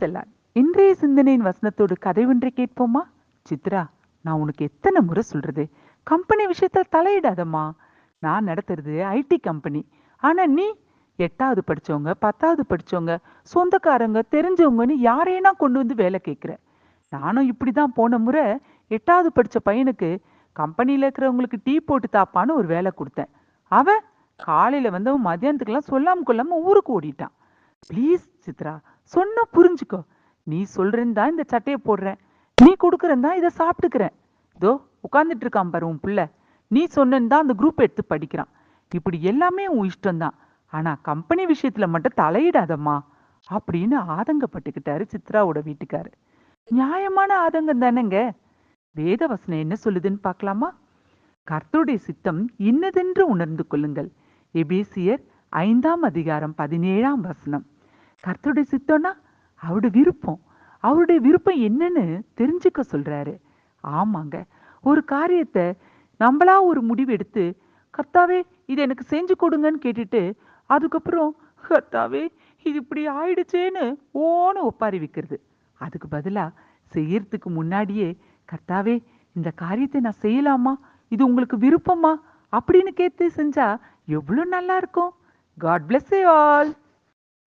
செல்லான். இன்றைய சிந்தனையின் வசனத்தோடு கதை ஒன்றை கேட்போமா? சித்ரா நான் உனக்கு எத்தனை முறை சொல்றது? கம்பெனி விஷயத்த தலையிடாதம்மா. நான் நடத்துறது ஐடி கம்பெனி. ஆனா நீ எட்டாவது படிச்சவங்க பத்தாவது படிச்சவங்க சொந்தக்காரங்க தெரிஞ்சவங்கன்னு யாரையா கொண்டு வந்து வேலை கேட்குற. நானும் இப்படிதான் போன முறை எட்டாவது படிச்ச பையனுக்கு கம்பெனியில் இருக்கிறவங்களுக்கு டீ போட்டு தாப்பான்னு ஒரு வேலை கொடுத்தேன். அவன் காலையில வந்தவன் மதியானத்துக்கெல்லாம் சொல்லாம கொள்ளாம ஊருக்கு ஓடிட்டான். ப்ளீஸ் சித்ரா சொன்னா புரிஞ்சுக்கோ. நீ சொல்றேன்னு தான் இந்த சட்டையை போடுறேன். நீ கொடுக்குறேன் தான் இதை சாப்பிட்டுக்கிறேன். இதோ உட்காந்துட்டு இருக்கான் பாரு உன் புள்ள. நீ சொன்னேன்னு தான் அந்த குரூப் எடுத்து படிக்கிறான். இப்படி எல்லாமே உன் இஷ்டம்தான் ஆனா கம்பெனி விஷயத்துல மட்டும் தலையிடாதம்மா. அப்படின்னு ஆதங்கப்பட்டுக்கிட்டாரு சித்ராவோட வீட்டுக்காரு. நியாயமான ஆதங்கம் தானேங்க. வேதவசனம் என்ன சொல்லுதுன்னு பார்க்கலாமா? கர்த்தருடைய சித்தம் இன்னதென்று உணர்ந்து கொள்ளுங்கள். எபேசியர் ஐந்தாம் அதிகாரம் பதினேழாம் வசனம். கர்த்தருடைய சித்தம்னா அவருடைய விருப்பம். அவருடைய விருப்பம் என்னன்னு தெரிஞ்சுக்க சொல்றாரு. ஆமாங்க. ஒரு காரியத்தை நம்மளா ஒரு முடிவு எடுத்து கர்த்தாவே இது எனக்கு செஞ்சு கொடுங்கன்னு கேட்டுட்டு அதுக்கப்புறம் கர்த்தாவே இது இப்படி ஆயிடுச்சேன்னு ஓன ஒப்பாரி வைக்கிறது. அதுக்கு பதிலாக செய்யறதுக்கு முன்னாடியே கர்த்தாவே இந்த காரியத்தை நான் செய்யலாமா? இது உங்களுக்கு விருப்பமா? அப்படின்னு கேட்டு செஞ்சா எவ்வளோ நல்லா இருக்கும். God bless you all.